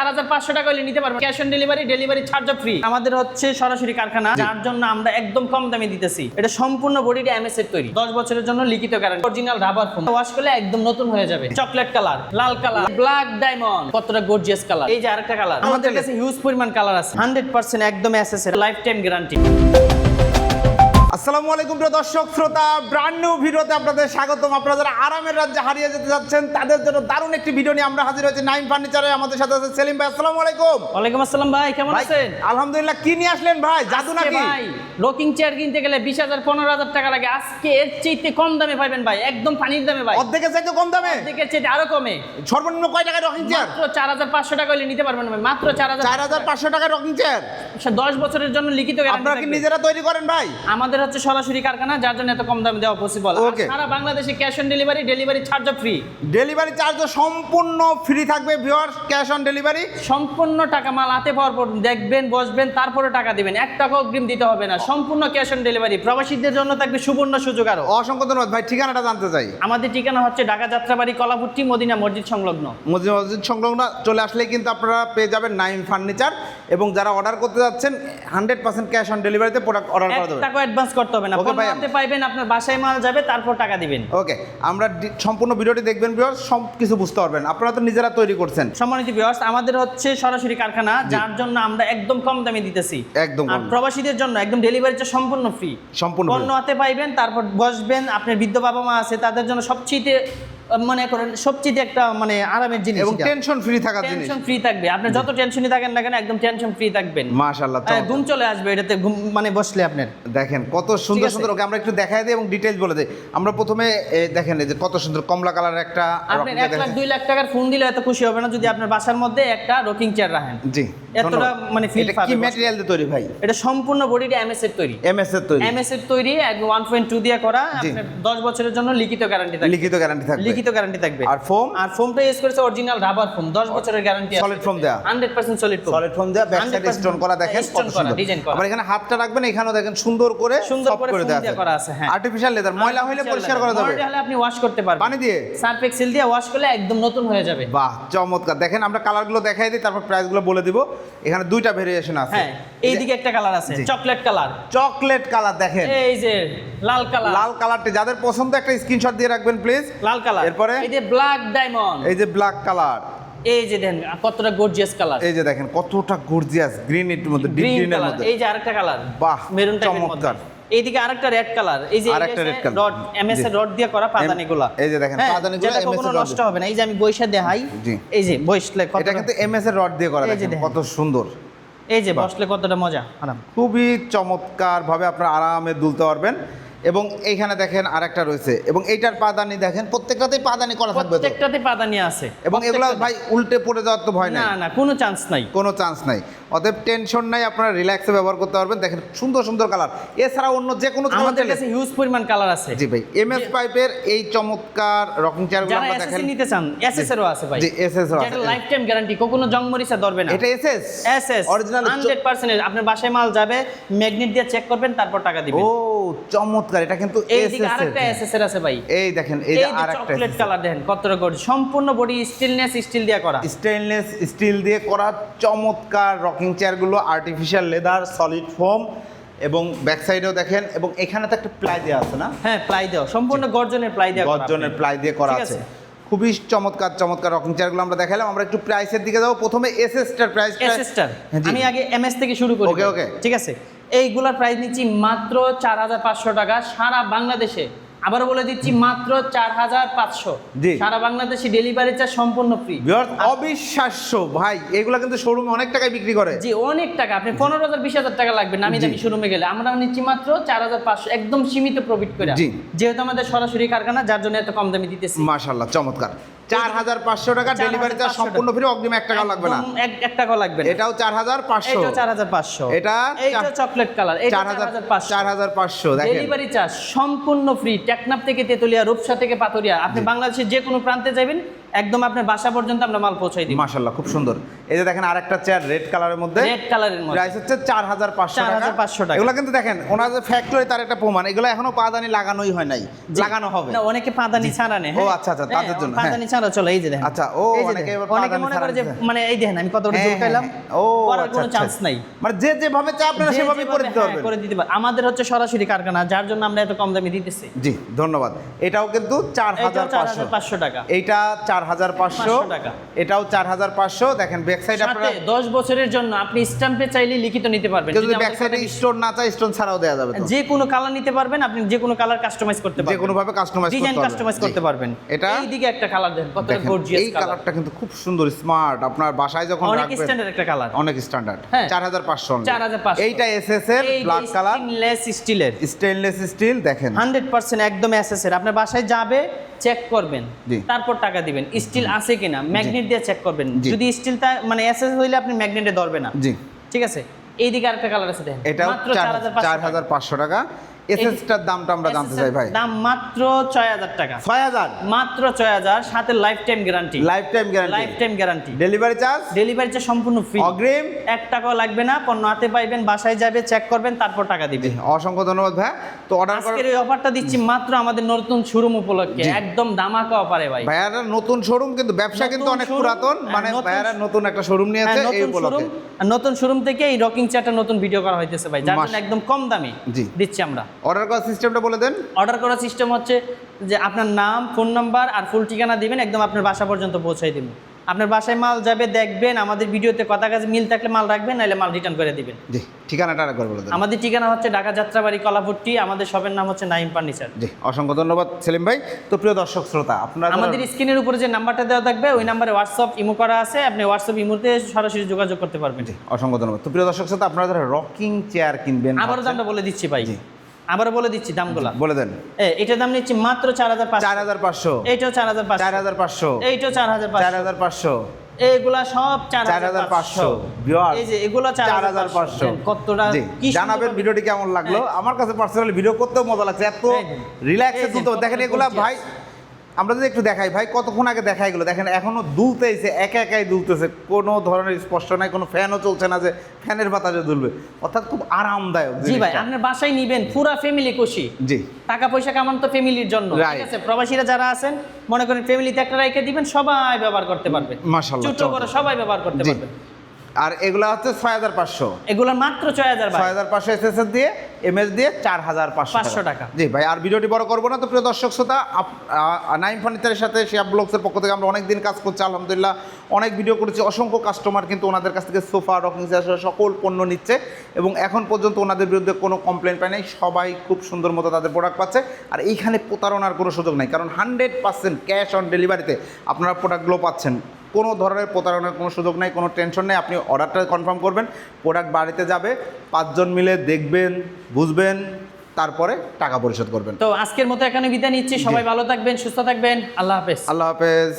চার হাজার পাঁচশো টাকা হলে নিতে পারবেন cash on delivery delivery charge free আমাদের হচ্ছে সরাসরি কারখানা যার জন্য আমরা একদম কম দামে দিতেছি। এটা সম্পূর্ণ বডিটা এমএস এর তৈরি। দশ বছরের জন্য লিখিত guarantee original rubber foam wash করলে একদম নতুন হয়ে যাবে। চকলেট কালার লাল কালার ব্ল্যাক ডায়মন্ড কতটা গর্জিয়াস কালার এই যে আরেকটা কালার আমাদের কাছে হিউজ পরিমাণ কালার আছে। হান্ড্রেড পার্সেন্ট একদম এসএস এর লাইফ টাইম গ্যারান্টি আসসালামু আলাইকুম প্রিয় দর্শক শ্রোতা ব্র্যান্ড নিউ ভিডিওতে আপনাদের স্বাগতম। আপনারা যারা আরামের রাজ্যে হারিয়ে যেতে যাচ্ছেন তাদের জন্য দারুণ একটি ভিডিও নিয়ে আমরা হাজির হয়েছি নাইম ফার্নিচারে আমাদের সাথে আছে সেলিম ভাই আসসালামু আলাইকুম। ওয়ালাইকুম আসসালাম ভাই কেমন আছেন? আলহামদুলিল্লাহ কি নিয়ে আসলেন ভাই? জাদু নাকি? ভাই রকিং চেয়ার কিনতে গেলে বিশ হাজার পনেরো হাজার টাকা লাগে। আজকে এর চাইতে কম দামে পাইবেন ভাই একদম পানির দামে ভাই। অর্ধেকের চাইতে কম দামে? থেকে চাইতে আরও কমে। সর্বনিম্ন কয় টাকায় রকিং চেয়ার মাত্র চার হাজার পাঁচশো টাকা হলে নিতে পারবেন ভাই মাত্র চার হাজার চার হাজার পাঁচশো টাকায় রকিং চেয়ার দশ বছরের জন্য লিখিত আপনারা কি নিজেরা তৈরি করেন ভাই? আমাদের হচ্ছে সরাসরি কারখানা যার জন্য এত কম দামে দেওয়া পসিবল Okay. সারা বাংলাদেশে cash on delivery delivery charge free delivery চার্জও সম্পূর্ণ ফ্রি থাকবে ভিউয়ার্স ক্যাশ অন ডেলিভারি সম্পূর্ণ টাকা মাল হাতে পাওয়ার পর দেখবেন বসবেন তারপরে টাকা দিবেন। এক টাকা অগ্রিম দিতে হবে না। সম্পূর্ণ ক্যাশ অন ডেলিভারি প্রবাসীদের জন্য থাকবে সুবর্ণ সুযোগ আরও। অসংখ্য ধন্যবাদ। ভাই ঠিকানাটা জানতে চাই। আমাদের ঠিকানা হচ্ছে ঢাকা যাত্রাবাড়ি কলাভুট্টি মদিনা মসজিদ সংলগ্ন। মসজিদ মসজিদ সংলগ্ন চলে আসলে কিন্তু আপনারা পেয়ে যাবেন নাইম ফার্নিচার। এবং যারা অর্ডার করতে যাচ্ছেন হান্ড্রেড পার্সেন্ট ক্যাশ অন ডেলিভারিতে প্রোডাক্ট অর্ডার করা যাবে। টাকা অ্যাডভান্স করতে হবে না। পণ্য পাইবেন আপনার বাসায় মাল যাবে তারপর টাকা দিবেন। ওকে আমরা সম্পূর্ণ ভিডিওটি দেখবেন ভিউয়ার্স সব কিছু বুঝতে পারবেন। আপনারা তো নিজেরা তৈরি করছেন। সম্মানিত ভিউয়ার্স আমাদের হচ্ছে সরাসরি কারখানা যার জন্য আমরা একদম কম দামে দিতেছি। একদম আর প্রবাসীদের জন্য একদম ডেলিভারি চার্জ সম্পূর্ণ ফ্রি সম্পূর্ণ পণ্য হাতে পাইবেন তারপর বসবেন আপনার বৃদ্ধ বাবা মা আছে তাদের জন্য সবচেয়ে মনে করেন সবচেয়ে একটা মানে আরামের জিনিস এবং টেনশন ফ্রি থাকার জিনিস। টেনশন ফ্রি থাকবে। আপনি যত টেনশনই থাকেন না কেন একদম টেনশন ফ্রি থাকবেন। মাশাআল্লাহ হ্যাঁ, ঘুম চলে আসবে এটাতে ঘুম মানে বসলে আপনার। দেখেন কত সুন্দর সুন্দর ওকে আমরা একটু দেখাই দিই এবং ডিটেলস বলে দিই। আমরা প্রথমে দেখেন এই যে কত সুন্দর কমলা কালারের একটা আপনি রকমের এক লাখ দেখেন। দুই লাখ টাকার ফোন দিলে এত খুশি হবে না যদি আপনার বাসার মধ্যে একটা রকিং চেয়ার রাখেন। জি এতটা। মানে feel এটা কি ম্যাটেরিয়াল দিয়ে তৈরি ভাই? এটা সম্পূর্ণ বডিটা এমএস এর তৈরি। এমএস এর তৈরি। এমএস এর তৈরি একদম ওয়ান পয়েন্ট টু দিয়ে করা। আপনার দশ বছরের জন্য লিখিত গ্যারান্টি থাকবে। লিখিত গ্যারান্টি থাকবে। লিখিত গ্যারান্টি থাকবে। আর ফোম আর ফোমটা ইউজ করেছে অরিজিনাল রাবার ফোম দশ বছরের গ্যারান্টি আছে। সলিড ফোম দেয়া। Hundred percent solid foam solid foam দেয়া ব্যাক সাইড স্টোন করা দেখেন stone করা, design করা। আবার এখানে হাতটা রাখবেন এখানেও দেখেন সুন্দর করে সুন্দর করে দিয়ে করা আছে, হ্যাঁ। আর্টিফিশিয়াল লেদার ময়লা হলে পরিষ্কার করা যাবে। ময়লা হলে আপনি ওয়াশ করতে পারবেন। পানি দিয়ে। সার্ফ এক্সেল দিয়ে ওয়াশ করলে একদম নতুন হয়ে যাবে। বাহ চমৎকার। দেখেন আমরা কালারগুলো দেখাই দিই তারপর প্রাইসগুলো বলে দিব। এখানে দুইটা ভেরিয়েশন আছে। হ্যাঁ এইদিকে একটা কালার আছে চকলেট কালার চকলেট কালার দেখেন। এই যে লাল কালার লাল কালারটি যাদের পছন্দ একটা স্ক্রিনশট দিয়ে রাখবেন প্লিজ লাল কালার এরপরে? এই যে ব্ল্যাক ডায়মন্ড এই যে ব্ল্যাক কালার এই যে দেন কতটা গর্জিয়াস কালার এই যে দেখেন কতটা গর্জিয়াস গ্রিন এর মধ্যে ডিপ গ্রিন কালার মধ্যে এই যে আরেকটা কালার বাহ, মেরুন চমৎকার। এইদিকে আরেকটা রেড কালার এই যে আরেকটা red color। রড এমএস এর। রড দিয়ে করা পাদানিগুলা এই যে দেখেন, হ্যাঁ, পাদানিগুলো MS এর রড নষ্ট হবে না এই যে আমি বইসা দেখাই জি। এই যে বসলে কত এটা কিন্তু এমএস এর রড দিয়ে করা দেখেন দেখেন। কত সুন্দর এই যে বসলে কতটা মজা আরাম খুবই চমৎকার ভাবে আপনারা আরামে দুলতে পারবেন এবং এইখানে দেখেন আরেকটা রয়েছে। এবং এইটার পাদানি দেখেন প্রত্যেকটাতেই পাদানি করা থাকবে প্রত্যেকটাতে পাদানি আছে। এবং এগুলো ভাই উল্টে পড়ে যাওয়ার তো ভয় না নাই। না কোনো চান্স নাই। কোনো চান্স নাই। অতএব টেনশন নাই আপনারা রিল্যাক্সে ব্যবহার করতে পারবেন। দেখেন সুন্দর সুন্দর কালার এছাড়া অন্য যে কোনো আমাদের কাছে হিউজ পরিমাণ কালার আছে। জি ভাই এমএস পাইপের এই চমৎকার রকিং চেয়ারগুলো আমরা এসএসসি দেখেন। নিতে চান এসএস এরও আছে ভাই। জি, SS এরও আছে। লাইফ টাইম গ্যারান্টি কখনো জং মরিচা ধরবে না। এটা এসএস এসএস অরিজিনাল 100% আপনার বাসায় মাল যাবে ম্যাগনেট দিয়ে চেক করবেন তারপর টাকা দিবেন। ও চমৎকার এটা কিন্তু এইদিকে আরেকটা এসএস এর আছে ভাই। এই দেখেন এই যে আরেকটা চকলেট কালার দেখেন কতটা সম্পূর্ণ বডি স্টিলনেস স্টিল দিয়ে করা। স্টেনলেস স্টিল দিয়ে করা চমৎকার রকিং চেয়ারগুলো আর্টিফিশিয়াল লেদার সলিড ফোম এবং ব্যাক সাইডেও দেখেন এবং এখানে তো একটা প্লাই দেওয়া আছে না? হ্যাঁ প্লাই দেওয়া। সম্পূর্ণ গর্জনের প্লাই দেওয়া গর্জনের প্লাই দিয়ে করা আছে। খুবই চমৎকার চমৎকার রকিং চেয়ারগুলো আমরা দেখালাম। আমরা একটু প্রাইসের দিকে যাব। প্রথমে এসএসটার প্রাইস এসএসটার আমি আগে এমএস থেকে শুরু করি ওকে, ওকে। ঠিক আছে? এইগুলার প্রাইস নিচ্ছি মাত্র চার হাজার পাঁচশো টাকা সারা বাংলাদেশে। আবার বলে দিচ্ছি মাত্র চার হাজার পাঁচশো। সারা বাংলাদেশে ডেলিভারি চার্জ সম্পূর্ণ ফ্রি অবিশ্বাস্য। ভাই এগুলো কিন্তু শোরুমে অনেক টাকায় বিক্রি করে। জি অনেক টাকা। আপনি পনেরো হাজার বিশ হাজার টাকা লাগবে নামি। দামি শোরুমে গেলে। আমরা নিচ্ছি মাত্র চার হাজার পাঁচশো একদম সীমিত প্রফিট করে। যেহেতু আমাদের সরাসরি কারখানা যার জন্য এত কম দামে দিতেছি। মাশাল্লাহ চমৎকার। চার হাজার পাঁচশো টাকা ডেলিভারি চার্জ সম্পূর্ণ ফ্রি অগ্রিম এক টাকাও লাগবে না। এক টাকাও লাগবে এটাও চার হাজার পাঁচশো। চার হাজার পাঁচশো। এটা চকলেট কালার চার হাজার চার হাজার পাঁচশো। ডেলিভারি চার্জ সম্পূর্ণ ফ্রি টেকনাফ থেকে তেতুলিয়া রূপসা থেকে পাথরিয়া। আপনি বাংলাদেশের যে কোনো প্রান্তে যাবেন একদম আপনার বাসা পর্যন্ত আমরা মাল পৌঁছাই দিই মাশাল্লাহ খুব সুন্দর। এই যে দেখেন আরেকটা চেয়ার রেড কালারের মধ্যে। রেড কালারের মধ্যে। প্রাইস হচ্ছে চার হাজার পাঁচশো 4,500 টাকা। এগুলো কিন্তু দেখেন ওনার যে ফ্যাক্টরি তার একটা প্রমাণ। এগুলো এখনও পাদানি লাগানোই হয় নাই। লাগানো হবে। না অনেকে পাদানি ছাড়া নেয় ও, আচ্ছা, আচ্ছা, তাদের জন্য, হ্যাঁ। পাদানি ছাড়া চলো এই যে দেখেন। আচ্ছা, ও, অনেকে অনেকে মনে করে যে মানে এই দেখেন আমি কতটা হ্যাঁ, জোর হ্যাঁ, খাইলাম। হ্যাঁ। ও করার আচ্ছা, কোনো আচ্ছা। চান্স নাই। মানে যে যেভাবে চায় আপনারা যে সেভাবেই করে দিতে হ্যাঁ, পারবেন করে দিতে পারবেন আমাদের হচ্ছে সরাসরি কারখানা যার জন্য আমরা এত কম দামে দিতেছি। জি ধন্যবাদ। এটাও কিন্তু চার এইটাও হাজার চার পাঁচশো হাজার পাঁচশো টাকা। এইটা চার হাজার পাঁচশো। টাকা। এটাও চার হাজার পাঁচশো। দেখেন ব্যাক সাইড আপনারা দশ বছরের জন্য আপনি স্ট্যাম্পে চাইলে লিখিত নিতে পারবেন। যদি যদি আমাদের ব্যাক সাইডে সাথে স্টোন না চায় স্টোন ছাড়াও দেওয়া যাবে যে কোনো কালার নিতে পারবেন আপনি যে কোনো কালার কাস্টমাইজ করতে পারবেন। যে কোনো ভাবে কাস্টমাইজ ডিজাইন কাস্টমাইজ করতে পারবেন। এটা এইদিকে একটা কালার দেন কত গর্জিয়াস এই কালারটা কিন্তু খুব সুন্দর স্মার্ট আপনার বাসায় যখন অনেক স্ট্যান্ডার্ড একটা কালার অনেক স্ট্যান্ডার্ড হ্যাঁ। চার হাজার পাঁচশো 4500 এইটা এস এস এর ব্ল্যাক কালার স্টেনলেস স্টিলের স্টেনলেস স্টিল দেখেন। হান্ড্রেড পার্সেন্ট একদম এসএস এর আপনার বাসায় যাবে চেক করবেন। তারপর টাকা দিবেন। স্টিল আছে কিনা ম্যাগনেট দিয়ে চেক করবেন। যদি স্টিলটা মানে এসএস হইলে আপনি ম্যাগনেটে ধরবে না। জি। ঠিক আছে? এইদিকে আরেকটা কালার আছে দেখেন। এটা চার 4500 হাজার পাঁচশো টাকা। এস এসটার দামটা আমরা জানতে চাই ভাই। দাম মাত্র ছয় হাজার টাকা। ছয় হাজার? মাত্র ছয় হাজার সাথে life time guarantee life time life time guarantee delivery charge delivery charge সম্পূর্ণ ফ্রি অগ্রিম? এক টাকাও লাগবে না পণ্য হাতে পাইবেন বাসায় যাবে চেক করবেন তারপর টাকা দিবেন। অসংখ্য ধন্যবাদ ভাই। তো অর্ডার আজকের এই অফারটা দিচ্ছি মাত্র আমাদের নতুন শোরুম উপলক্ষে। একদম দামাকা অফারে ভাই। ভাইয়ারা নতুন শোরুম কিন্তু ব্যবসা কিন্তু অনেক পুরাতন। হ্যাঁ, মানে ভাইয়ারা নতুন একটা শোরুম হ্যাঁ, নিয়েছে এই উপলক্ষে। নতুন শোরুম থেকে এই রকিং চেয়ারটা নতুন ভিডিও করা হইতেছে ভাই। যার জন্য একদম কম দামে দিচ্ছি আমরা। অর্ডার করার সিস্টেমটা বলে দেন। অর্ডার করার সিস্টেম হচ্ছে যে আপনার নাম ফোন নাম্বার আর ফুল ঠিকানা দিবেন একদম আপনার বাসা পর্যন্ত পৌঁছাই দিবেন। আপনার বাসায় মাল যাবে দেখবেন আমাদের ভিডিওতে কথা কাজে মিল থাকলে মাল রাখবেন নাহলে মাল রিটার্ন করে দিবেন। জি ঠিকানাটা আরেকবার বলে দেন। আমাদের ঠিকানা হচ্ছে ঢাকা যাত্রাবাড়ি কলাভট্টি আমাদের শপের নাম হচ্ছে নাইম ফার্নিচার। জি অসংখ্য ধন্যবাদ সেলিম ভাই। তো প্রিয় দর্শক শ্রোতা আপনারা আমাদের স্ক্রিনের উপরে যে নাম্বারটা দেওয়া থাকবে ওই নাম্বারে হোয়াটসঅ্যাপ ইমো করা আছে আপনি হোয়াটসঅ্যাপ ইমোতে সরাসরি যোগাযোগ করতে পারবেন। জি অসংখ্য ধন্যবাদ। তো প্রিয় দর্শক শ্রোতা আপনারা যারা রকিং চেয়ার কিনবেন আবারও দামটা বলে দিচ্ছি ভাই। জি। আবারও বলে দিচ্ছি দামগুলা বলে দেন এটার দাম নিচ্ছি মাত্র চার হাজার চার হাজার পাঁচশো এইটাও চার হাজার চার হাজার পাঁচশো এইটাও চার হাজার চার পাঁচশো হাজার পাঁচশো এগুলা সব চার চার হাজার পাঁচশো এই যে এগুলো চার হাজার পাঁচশো কতটা জানাবেন ভিডিওটি কেমন লাগল আমার কাছে পার্সোনালি ভিডিও করতেও মজা লাগছে এত রিল্যাক্স দেখেন এগুলা ভাই আমরা যদি একটু দেখাই ভাই কতক্ষণ আগে দেখাই এগুলো দেখেন এখনও দুলতেছে একা একাই দুলতেছে। কোনো ধরনের স্পষ্ট নাই কোনো ফ্যানও চলছে না যে ফ্যানের বাতাসে দুলবে। অর্থাৎ খুব আরামদায়ক জি ভাই। আপনার বাসায় নিবেন পুরা ফ্যামিলি খুশি। জি। টাকা পয়সা কামান তো ফ্যামিলির জন্য ঠিক আছে? প্রবাসীরা যারা আছেন মনে করেন ফ্যামিলিতে একটা রেখে দিবেন সবাই ব্যবহার করতে পারবে। মাশাআল্লাহ, ছোট বড় সবাই ব্যবহার করতে পারবে। আর এগুলা হচ্ছে ছয় হাজার পাঁচশো। এগুলো মাত্র ছয় হাজার ছয় হাজার পাঁচশো এস দিয়ে এমএস দিয়ে চার হাজার পাঁচশো 500 টাকা। জি ভাই আর ভিডিওটি বড় করব না তো প্রিয় দর্শক শ্রোতা নাইম ফার্নিচারের সাথে শিয়াব ব্লগসের পক্ষ থেকে আমরা অনেক দিন কাজ করছি আলহামদুলিল্লাহ। অনেক ভিডিও করেছি অসংখ্য কাস্টমার কিন্তু ওনাদের কাছ থেকে সোফা রকিং চেয়ার সকল পণ্য নিচ্ছে এবং এখন পর্যন্ত ওনাদের বিরুদ্ধে কোনো কমপ্লেন পায় নাই। সবাই খুব সুন্দর মতো তাদের প্রোডাক্ট পাচ্ছে। আর এইখানে প্রতারণার কোনো সুযোগ নাই কারণ হান্ড্রেড পার্সেন্ট ক্যাশ অন ডেলিভারিতে আপনারা প্রোডাক্টগুলো পাচ্ছেন। কোনো ধরনের প্রতারণার কোনো সুযোগ নেই কোনো টেনশন নেই। আপনি অর্ডারটা কনফার্ম করবেন প্রোডাক্ট বাড়িতে যাবে পাঁচজন মিলে দেখবেন বুঝবেন তারপরে টাকা পরিশোধ করবেন। তো আজকের মতো এখানে বিদায় নিচ্ছি। সবাই ভালো থাকবেন সুস্থ থাকবেন। আল্লাহ হাফেজ। আল্লাহ হাফেজ।